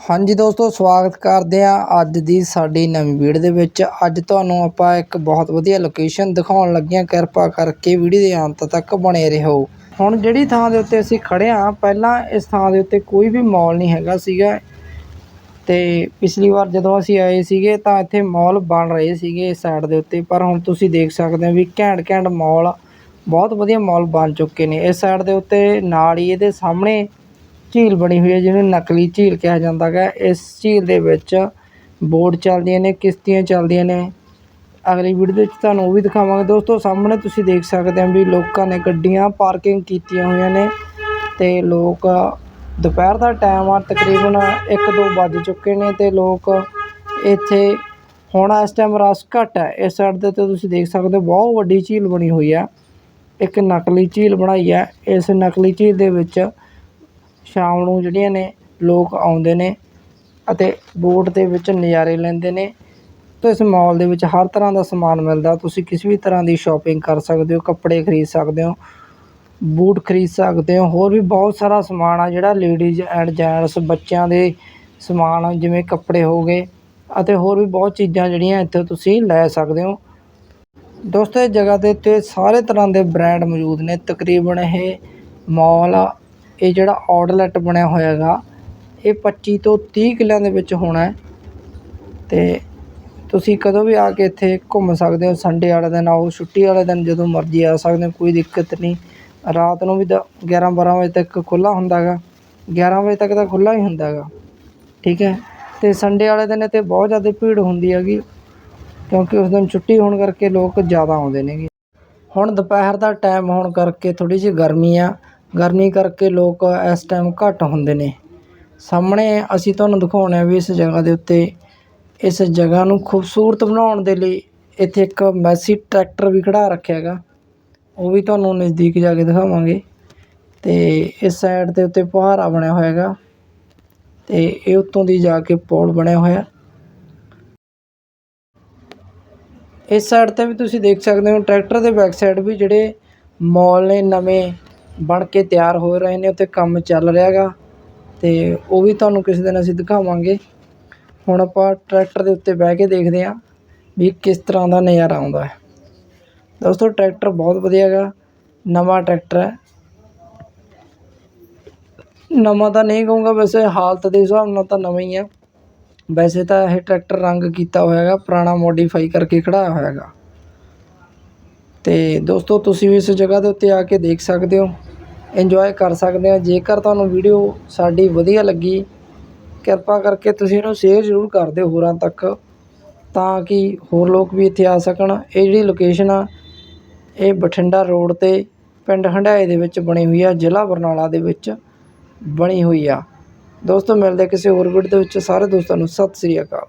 ਹਾਂਜੀ ਦੋਸਤੋ, ਸਵਾਗਤ ਕਰਦੇ ਆ ਅੱਜ ਦੀ ਸਾਡੀ ਨਵੀਂ ਵੀਡੀਓ ਦੇ ਵਿੱਚ। ਅੱਜ ਤੁਹਾਨੂੰ ਆਪਾਂ ਇੱਕ ਬਹੁਤ ਵਧੀਆ ਲੋਕੇਸ਼ਨ ਦਿਖਾਉਣ ਲੱਗੇ ਹਾਂ। ਕਿਰਪਾ ਕਰਕੇ ਵੀਡੀਓ ਦੇ ਅੰਤ ਤੱਕ ਬਣੇ ਰਹੋ। ਹੁਣ ਜਿਹੜੀ ਥਾਂ ਦੇ ਉੱਤੇ ਅਸੀਂ ਖੜੇ ਆ ਪਹਿਲਾਂ ਇਸ ਥਾਂ ਦੇ ਉੱਤੇ ਕੋਈ ਵੀ ਮਾਲ ਨਹੀਂ ਹੈਗਾ ਸੀਗਾ। ਤੇ ਪਿਛਲੀ ਵਾਰ ਜਦੋਂ ਅਸੀਂ ਆਏ ਸੀਗੇ, ਤਾਂ ਇੱਥੇ ਮਾਲ ਬਣ ਰਹੇ ਸੀਗੇ ਇਸ ਸਾਈਡ ਦੇ ਉੱਤੇ। ਪਰ ਹੁਣ ਤੁਸੀਂ ਦੇਖ ਸਕਦੇ ਹੋ ਵੀ ਘੈਂਟ ਘੈਂਟ ਮਾਲ ਬਹੁਤ ਵਧੀਆ ਮਾਲ ਬਣ ਚੁੱਕੇ ਨੇ। ਇਸ ਸਾਈਡ ਦੇ ਉੱਤੇ ਨਾਲ ਹੀ ਇਹਦੇ ਸਾਹਮਣੇ ਝੀਲ ਬਣੀ ਹੋਈ ਹੈ, ਜਿਹਨੂੰ ਨਕਲੀ ਝੀਲ ਕਿਹਾ ਜਾਂਦਾ ਹੈ ਇਸ ਝੀਲ ਦੇ ਵਿੱਚ ਬੋਟ ਚੱਲਦੀਆਂ ਨੇ, ਕਿਸ਼ਤੀਆਂ ਚੱਲਦੀਆਂ ਨੇ। ਅਗਲੀ ਵੀਡੀਓ ਵਿੱਚ ਤੁਹਾਨੂੰ ਉਹ ਵੀ ਦਿਖਾਵਾਂਗੇ। ਦੋਸਤੋ, ਸਾਹਮਣੇ ਤੁਸੀਂ ਦੇਖ ਸਕਦੇ ਹੋ ਵੀ ਲੋਕਾਂ ਨੇ ਗੱਡੀਆਂ ਪਾਰਕਿੰਗ ਕੀਤੀਆਂ ਹੋਈਆਂ ਨੇ ਤੇ ਲੋਕ ਦੁਪਹਿਰ ਦਾ ਟਾਈਮ ਆ, ਤਕਰੀਬਨ 1-2 ਵੱਜ ਚੁੱਕੇ ਨੇ ਤੇ ਲੋਕ ਇੱਥੇ ਹੁਣ ਇਸ ਟਾਈਮ ਰਸ਼ ਘੱਟ ਹੈ। ਇਸ ਸਾਈਡ ਦੇ ਤੇ ਤੁਸੀਂ ਦੇਖ ਸਕਦੇ ਹੋ ਬਹੁਤ ਵੱਡੀ ਝੀਲ ਬਣੀ ਹੋਈ ਹੈ। ਇੱਕ ਨਕਲੀ ਝੀਲ ਬਣਾਈ ਹੈ। ਇਸ ਨਕਲੀ ਝੀਲ ਦੇ ਵਿੱਚ ਸ਼ਾਮ ਨੂੰ ਜਿਹੜੀਆਂ ਨੇ, ਲੋਕ ਆਉਂਦੇ ਨੇ ਅਤੇ ਬੋਟ ਦੇ ਵਿੱਚ ਨਜ਼ਾਰੇ ਲੈਂਦੇ ਨੇ। ਤੇ ਇਸ ਮਾਲ ਦੇ ਵਿੱਚ ਹਰ ਤਰ੍ਹਾਂ ਦਾ ਸਮਾਨ ਮਿਲਦਾ। ਤੁਸੀਂ ਕਿਸੇ ਵੀ ਤਰ੍ਹਾਂ ਦੀ ਸ਼ੋਪਿੰਗ ਕਰ ਸਕਦੇ ਹੋ, ਕੱਪੜੇ ਖਰੀਦ ਸਕਦੇ ਹੋ, ਬੂਟ ਖਰੀਦ ਸਕਦੇ ਹੋ, ਹੋਰ ਵੀ ਬਹੁਤ ਸਾਰਾ ਸਮਾਨ ਆ ਜਿਹੜਾ ਲੇਡੀਜ਼ ਐਂਡ ਜੈਂਟਸ ਬੱਚਿਆਂ ਦੇ ਸਮਾਨ, ਜਿਵੇਂ ਕੱਪੜੇ ਹੋ ਗਏ ਅਤੇ ਹੋਰ ਵੀ ਬਹੁਤ ਚੀਜ਼ਾਂ ਜਿਹੜੀਆਂ ਇੱਥੇ ਤੁਸੀਂ ਲੈ ਸਕਦੇ ਹੋ। ਦੋਸਤੋ, ਇਸ ਜਗ੍ਹਾ ਦੇ ਉੱਤੇ ਸਾਰੇ ਤਰ੍ਹਾਂ ਦੇ ਬ੍ਰਾਂਡ ਮੌਜੂਦ ਨੇ। ਤਕਰੀਬਨ ਇਹ ਮਾਲ ਇਹ ਜਿਹੜਾ ਆਊਟਲੈਟ ਬਣਿਆ ਹੋਇਆ ਹੈਗਾ ਇਹ 25 ਤੋਂ 30 ਕਿੱਲਿਆਂ ਦੇ ਵਿੱਚ ਹੋਣਾ ਹੈ। ਤੇ ਤੁਸੀਂ ਕਦੋਂ ਵੀ ਆ ਕੇ ਇੱਥੇ ਘੁੰਮ ਸਕਦੇ ਹੋ, ਸੰਡੇ ਵਾਲੇ ਦਿਨ ਆਓ, ਛੁੱਟੀ ਵਾਲੇ ਦਿਨ ਜਦੋਂ ਮਰਜ਼ੀ ਆ ਸਕਦੇ ਹੋ, ਕੋਈ ਦਿੱਕਤ ਨਹੀਂ। ਰਾਤ ਨੂੰ ਵੀ 11 12 ਵਜੇ ਤੱਕ ਖੁੱਲ੍ਹਾ ਹੁੰਦਾ ਹੈਗਾ 11 ਵਜੇ ਤੱਕ ਤਾਂ ਖੁੱਲ੍ਹਾ ਹੀ ਹੁੰਦਾ ਹੈਗਾ ਠੀਕ ਹੈ? ਤੇ ਸੰਡੇ ਵਾਲੇ ਦਿਨ ਇੱਥੇ ਬਹੁਤ ਜ਼ਿਆਦਾ ਭੀੜ ਹੁੰਦੀ ਹੈਗੀ, ਕਿਉਂਕਿ ਉਸ ਦਿਨ ਛੁੱਟੀ ਹੋਣ ਕਰਕੇ ਲੋਕ ਜ਼ਿਆਦਾ ਆਉਂਦੇ ਨੇਗੇ। ਹੁਣ ਦੁਪਹਿਰ ਦਾ ਟਾਈਮ ਹੋਣ ਕਰਕੇ ਥੋੜੀ ਜਿਹੀ ਗਰਮੀ ਆ। ਗਰਮੀ ਕਰਕੇ ਲੋਕ ਇਸ ਟਾਈਮ ਘੱਟ ਹੁੰਦੇ ਨੇ। ਸਾਹਮਣੇ ਅਸੀਂ ਤੁਹਾਨੂੰ ਦਿਖਾਉਣੇ ਹਾਂ ਵੀ ਇਸ ਜਗ੍ਹਾ ਦੇ ਉੱਤੇ ਇਸ ਜਗ੍ਹਾ ਨੂੰ ਖੂਬਸੂਰਤ ਬਣਾਉਣ ਦੇ ਲਈ ਇੱਥੇ ਇੱਕ ਮੈਸੀ ਟਰੈਕਟਰ ਵੀ ਖੜਾ ਰੱਖਿਆ ਹੈਗਾ। ਉਹ ਵੀ ਤੁਹਾਨੂੰ ਨਜ਼ਦੀਕ ਜਾ ਕੇ ਦਿਖਾਵਾਂਗੇ। ਤੇ ਇਸ ਸਾਈਡ ਦੇ ਉੱਤੇ ਫੁਹਾਰਾ ਬਣਿਆ ਹੋਇਆ ਹੈਗਾ। ਤੇ ਇਹ ਉੱਤੋਂ ਦੀ ਜਾ ਕੇ ਪੁਲ ਬਣਿਆ ਹੋਇਆ। ਇਸ ਸਾਈਡ ਤੇ ਵੀ ਤੁਸੀਂ ਦੇਖ ਸਕਦੇ ਹੋ ਟਰੈਕਟਰ ਦੇ ਬੈਕ ਸਾਈਡ ਵੀ ਜਿਹੜੇ ਮਾਲ ਨੇ ਨਵੇਂ ਬਣ ਕੇ ਤਿਆਰ ਹੋ ਰਹੇ ਨੇ, ਉੱਥੇ ਕੰਮ ਚੱਲ ਰਿਹਾ ਗਾ ਅਤੇ ਉਹ ਵੀ ਤੁਹਾਨੂੰ ਕਿਸੇ ਦਿਨ ਅਸੀਂ ਦਿਖਾਵਾਂਗੇ। ਹੁਣ ਆਪਾਂ ਟਰੈਕਟਰ ਦੇ ਉੱਤੇ ਬਹਿ ਕੇ ਦੇਖਦੇ ਹਾਂ ਵੀ ਕਿਸ ਤਰ੍ਹਾਂ ਦਾ ਨਜ਼ਾਰਾ ਆਉਂਦਾ ਹੈ। ਦੋਸਤੋ, ਟਰੈਕਟਰ ਬਹੁਤ ਵਧੀਆ ਗਾ ਨਵਾਂ ਟਰੈਕਟਰ ਹੈ। ਨਵਾਂ ਤਾਂ ਨਹੀਂ ਕਹੂੰਗਾ, ਵੈਸੇ ਹਾਲਤ ਦੇ ਹਿਸਾਬ ਨਾਲ ਤਾਂ ਨਵਾਂ ਹੀ ਆ ਵੈਸੇ ਤਾਂ ਇਹ ਟਰੈਕਟਰ ਰੰਗ ਕੀਤਾ ਹੋਇਆ ਹੈਗਾ ਪੁਰਾਣਾ ਮੋਡੀਫਾਈ ਕਰਕੇ ਖੜਾਇਆ ਹੋਇਆ ਹੈਗਾ ਅਤੇ ਦੋਸਤੋ, ਤੁਸੀਂ ਵੀ ਇਸ ਜਗ੍ਹਾ ਦੇ ਉੱਤੇ ਆ ਕੇ ਦੇਖ ਸਕਦੇ ਹੋ। ਇੰਜੋਏ ਕਰ ਸਕਦੇ ਹੋ। ਜੇਕਰ ਤੁਹਾਨੂੰ ਵੀਡੀਓ ਸਾਡੀ ਵਧੀਆ ਲੱਗੀ, ਕਿਰਪਾ ਕਰਕੇ ਤੁਸੀਂ ਇਹਨੂੰ ਸ਼ੇਅਰ ਜ਼ਰੂਰ ਕਰ ਦਿਓ ਹੋਰਾਂ ਤੱਕ, ਤਾਂ ਕਿ ਹੋਰ ਲੋਕ ਵੀ ਇੱਥੇ ਆ ਸਕਣ। ਇਹ ਜਿਹੜੀ ਲੋਕੇਸ਼ਨ ਆ, ਇਹ ਬਠਿੰਡਾ ਰੋਡ ਤੇ ਪਿੰਡ ਹੰਡਾਏ ਦੇ ਵਿੱਚ ਬਣੀ ਹੋਈ ਆ, ਜ਼ਿਲ੍ਹਾ ਬਰਨਾਲਾ ਦੇ ਵਿੱਚ ਬਣੀ ਹੋਈ ਆ। ਦੋਸਤੋ, ਮਿਲਦੇ ਕਿਸੇ ਹੋਰ ਵੀਡੀਓ ਦੇ ਵਿੱਚ। ਸਾਰੇ ਦੋਸਤਾਂ ਨੂੰ ਸਤਿ ਸ੍ਰੀ ਅਕਾਲ।